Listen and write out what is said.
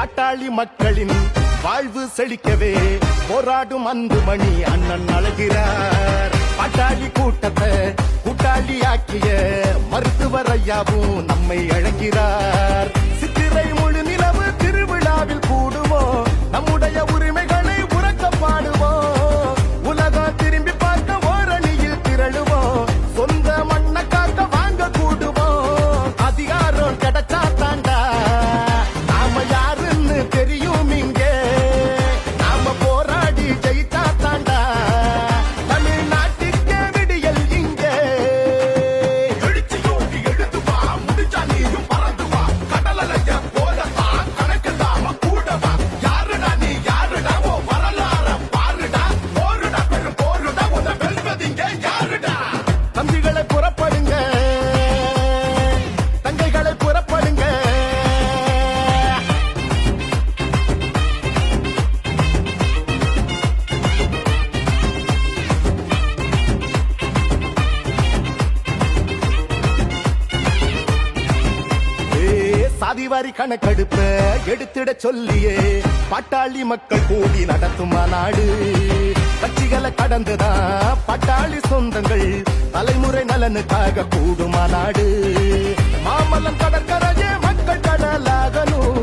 பாட்டாளி மக்களின் வாழ்வு செழிக்கவே போராடும் அன்புமணி அண்ணன் அழகிறார். பாட்டாளி கூட்டத்தை கூட்டாளி ஆக்கிய மருத்துவர் ஐயாவும் நம்மை அழகிறார் சித்திரை முழு நிலவு திருவிழாவில் கூடுவோம் நம்முடைய உரிமைகளை உறக்க பாடுவோம் உலகம் திரும்பி பார்க்க ஓரணியில் திரளுவோம் சொந்தம் சாரி கணக்கெடுப்ப எடுத்திட சொல்லியே. பட்டாளி மக்கள் கூடி நடத்தும் நாடு? கட்சிகளை கடந்துதான் பட்டாளி சொந்தங்கள் தலைமுறை நலனுக்காக கூடும் மாநாடு மாமல்லம் கடற்கரையே மக்கள் கடலாகணும்.